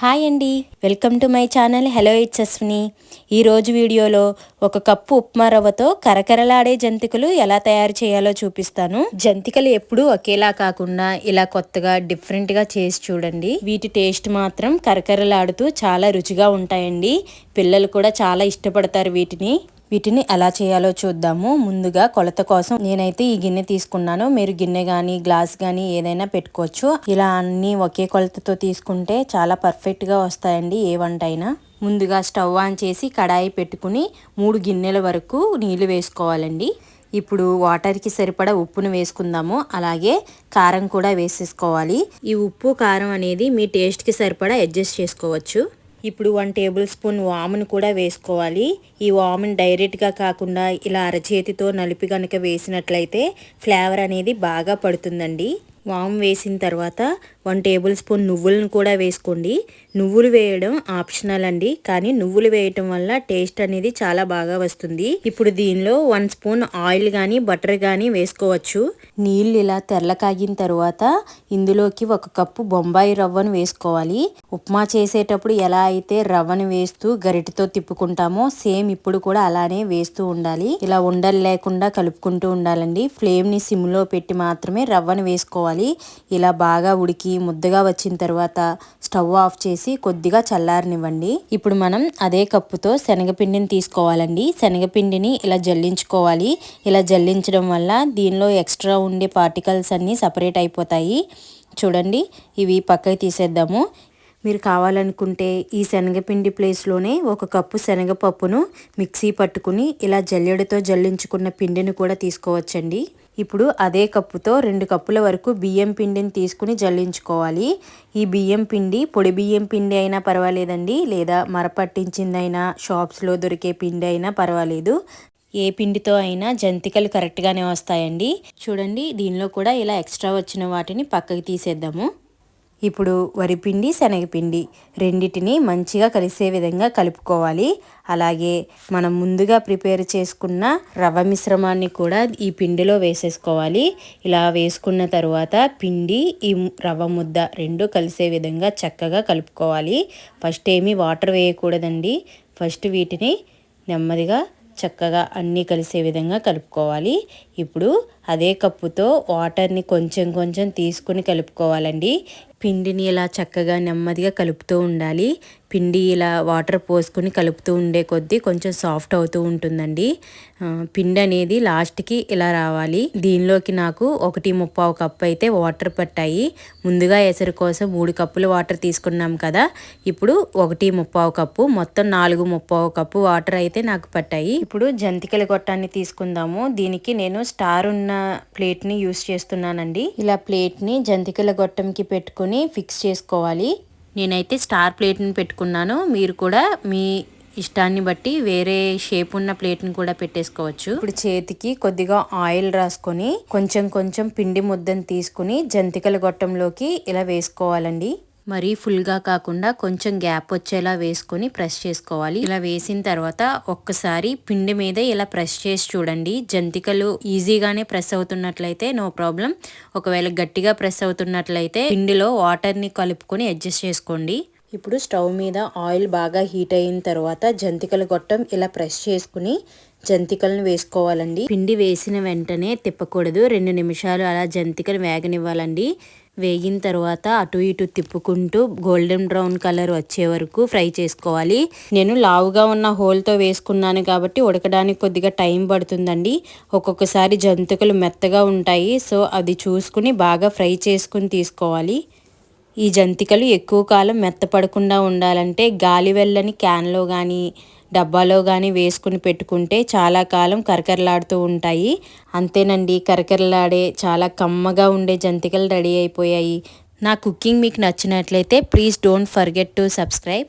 Hi అండి. Welcome to my channel. Hello it's Ashwini ఈరోజు వీడియోలో ఒక కప్పు ఉప్మా రవ్వతో కరకరలాడే జంతికలు ఎలా తయారు చేయాలో చూపిస్తాను. జంతికలు ఎప్పుడూ ఒకేలా కాకుండా ఇలా కొత్తగా డిఫరెంట్గా చేసి చూడండి. వీటి టేస్ట్ మాత్రం కరకరలాడుతూ చాలా రుచిగా ఉంటాయండి. పిల్లలు కూడా చాలా ఇష్టపడతారు వీటిని. వీటిని ఎలా చేయాలో చూద్దాము. ముందుగా కొలత కోసం నేనైతే ఈ గిన్నె తీసుకున్నాను. మీరు గిన్నె కానీ గ్లాస్ కానీ ఏదైనా పెట్టుకోవచ్చు. ఇలా అన్నీ ఒకే కొలతతో తీసుకుంటే చాలా పర్ఫెక్ట్గా వస్తాయండి ఏ వంట అయినా. ముందుగా స్టవ్ ఆన్ చేసి కడాయి పెట్టుకుని మూడు గిన్నెల వరకు నీళ్ళు వేసుకోవాలండి. ఇప్పుడు వాటర్కి సరిపడా ఉప్పును వేసుకుందాము. అలాగే కారం కూడా వేసేసుకోవాలి. ఈ ఉప్పు కారం అనేది మీ టేస్ట్కి సరిపడా అడ్జస్ట్ చేసుకోవచ్చు. ఇప్పుడు వన్ టేబుల్ స్పూన్ వామును కూడా వేసుకోవాలి. ఈ వామును డైరెక్ట్గా కాకుండా ఇలా అరచేతితో నలిపి కనుక వేసినట్లయితే ఫ్లేవర్ అనేది బాగా పడుతుందండి. వాము వేసిన తర్వాత వన్ టేబుల్ స్పూన్ నువ్వులను కూడా వేసుకోండి. నువ్వులు వేయడం ఆప్షనల్ అండి. కానీ నువ్వులు వేయటం వల్ల టేస్ట్ అనేది చాలా బాగా వస్తుంది. ఇప్పుడు దీనిలో వన్ స్పూన్ ఆయిల్ కానీ బటర్ కానీ వేసుకోవచ్చు. నీళ్ళు ఇలా తెల్ల కాగిన తర్వాత ఇందులోకి ఒక కప్పు బొంబాయి రవ్వను వేసుకోవాలి. ఉప్మా చేసేటప్పుడు ఎలా అయితే రవ్వను వేస్తూ గరిటతో తిప్పుకుంటామో సేమ్ ఇప్పుడు కూడా అలానే వేస్తూ ఉండాలి. ఇలా ఉండలు లేకుండా కలుపుకుంటూ ఉండాలండి. ఫ్లేమ్ని సిమ్లో పెట్టి మాత్రమే రవ్వను వేసుకోవాలి. ఇలా బాగా ఉడికి ముద్దగా వచ్చిన తర్వాత స్టవ్ ఆఫ్ చేసి కొద్దిగా చల్లారనివ్వండి. ఇప్పుడు మనం అదే కప్పుతో శనగపిండిని తీసుకోవాలండి. శనగపిండిని ఇలా జల్లించుకోవాలి. ఇలా జల్లించడం వల్ల దీనిలో ఎక్స్ట్రా ఉండే పార్టికల్స్ అన్నీ సపరేట్ అయిపోతాయి. చూడండి ఇవి పక్కకి తీసేద్దాము. మీరు కావాలనుకుంటే ఈ శనగపిండి ప్లేస్లోనే ఒక కప్పు శనగపప్పును మిక్సీ పట్టుకుని ఇలా జల్లెడతో జల్లించుకున్న పిండిని కూడా తీసుకోవచ్చండి. ఇప్పుడు అదే కప్పుతో రెండు కప్పుల వరకు బియ్యం పిండిని తీసుకుని జల్లించుకోవాలి. ఈ బియ్యం పిండి పొడి బియ్యం పిండి అయినా పర్వాలేదండి లేదా మరపట్టించిందైనా షాప్స్లో దొరికే పిండి అయినా పర్వాలేదు. ఏ పిండితో అయినా జంతికలు కరెక్ట్గానే వస్తాయండి. చూడండి దీనిలో కూడా ఇలా ఎక్స్ట్రా వచ్చిన వాటిని పక్కకి తీసేద్దాము. ఇప్పుడు వరిపిండి శనగపిండి రెండిటిని మంచిగా కలిసే విధంగా కలుపుకోవాలి. అలాగే మనం ముందుగా ప్రిపేర్ చేసుకున్న రవ్వ మిశ్రమాన్ని కూడా ఈ పిండిలో వేసేసుకోవాలి. ఇలా వేసుకున్న తర్వాత పిండి ఈ రవ్వ ముద్ద రెండు కలిసే విధంగా చక్కగా కలుపుకోవాలి. ఫస్ట్ ఏమీ వాటర్ వేయకూడదండి. ఫస్ట్ వీటిని నెమ్మదిగా చక్కగా అన్నీ కలిసే విధంగా కలుపుకోవాలి. ఇప్పుడు అదే కప్పుతో వాటర్ని కొంచెం కొంచెం తీసుకుని కలుపుకోవాలండి. పిండిని ఇలా చక్కగా నెమ్మదిగా కలుపుతూ ఉండాలి. పిండి ఇలా వాటర్ పోసుకొని కలుపుతూ ఉండే కొద్దీ కొంచెం సాఫ్ట్ అవుతూ ఉంటుందండి. పిండి అనేది లాస్ట్కి ఇలా రావాలి. దీనిలోకి నాకు ఒకటి ముప్పావు కప్పు అయితే వాటర్ పట్టాయి. ముందుగా ఎసరు కోసం మూడు కప్పులు వాటర్ తీసుకున్నాం కదా. ఇప్పుడు ఒకటి ముప్పావు కప్పు మొత్తం నాలుగు ముప్పావు కప్పు వాటర్ అయితే నాకు పట్టాయి. ఇప్పుడు జంతికల గొట్టాన్ని తీసుకుందాము. దీనికి నేను స్టార్ ఉన్న ప్లేట్ని యూస్ చేస్తున్నానండి. ఇలా ప్లేట్ని జంతికల గొట్టంకి పెట్టుకుని ఫిక్స్ చేసుకోవాలి. నేనైతే స్టార్ ప్లేట్ని పెట్టుకున్నాను. మీరు కూడా మీ ఇష్టాన్ని బట్టి వేరే షేప్ ఉన్న ప్లేట్ని కూడా పెట్టేసుకోవచ్చు. ఇప్పుడు చేతికి కొద్దిగా ఆయిల్ రాసుకొని కొంచెం కొంచెం పిండి ముద్దను తీసుకుని జంతికల గొట్టంలోకి ఇలా వేసుకోవాలండి. మరీ ఫుల్గా కాకుండా కొంచెం గ్యాప్ వచ్చేలా వేసుకొని ప్రెస్ చేసుకోవాలి. ఇలా వేసిన తర్వాత ఒక్కసారి పిండి మీద ఇలా ప్రెస్ చేసి చూడండి. జంతికలు ఈజీగానే ప్రెస్ అవుతున్నట్లయితే నో ప్రాబ్లం. ఒకవేళ గట్టిగా ప్రెస్ అవుతున్నట్లయితే పిండిలో వాటర్ని కలుపుకొని అడ్జస్ట్ చేసుకోండి. ఇప్పుడు స్టవ్ మీద ఆయిల్ బాగా హీట్ అయిన తర్వాత జంతికల గొట్టం ఇలా ప్రెస్ చేసుకుని జంతికలను వేసుకోవాలండి. పిండి వేసిన వెంటనే తిప్పకూడదు. రెండు నిమిషాలు అలా జంతికలు వేగనివ్వాలండి. వేగిన తర్వాత అటు ఇటు తిప్పుకుంటూ గోల్డెన్ బ్రౌన్ కలర్ వచ్చే వరకు ఫ్రై చేసుకోవాలి. నేను లావుగా ఉన్న హోల్తో వేసుకున్నాను కాబట్టి ఉడకడానికి కొద్దిగా టైం పడుతుందండి. ఒక్కొక్కసారి జంతుకలు మెత్తగా ఉంటాయి. సో అది చూసుకుని బాగా ఫ్రై చేసుకుని తీసుకోవాలి. ఈ జంతికలు ఎక్కువ కాలం మెత్తపడకుండా ఉండాలంటే గాలి వెళ్ళని క్యాన్లో కానీ డబ్బాలో కానీ వేసుకుని పెట్టుకుంటే చాలా కాలం కరకరలాడుతూ ఉంటాయి. అంతేనండి కరకరలాడే చాలా కమ్మగా ఉండే జంతికలు రెడీ అయిపోయాయి. నా కుకింగ్ మీకు నచ్చినట్లయితే please don't forget to subscribe.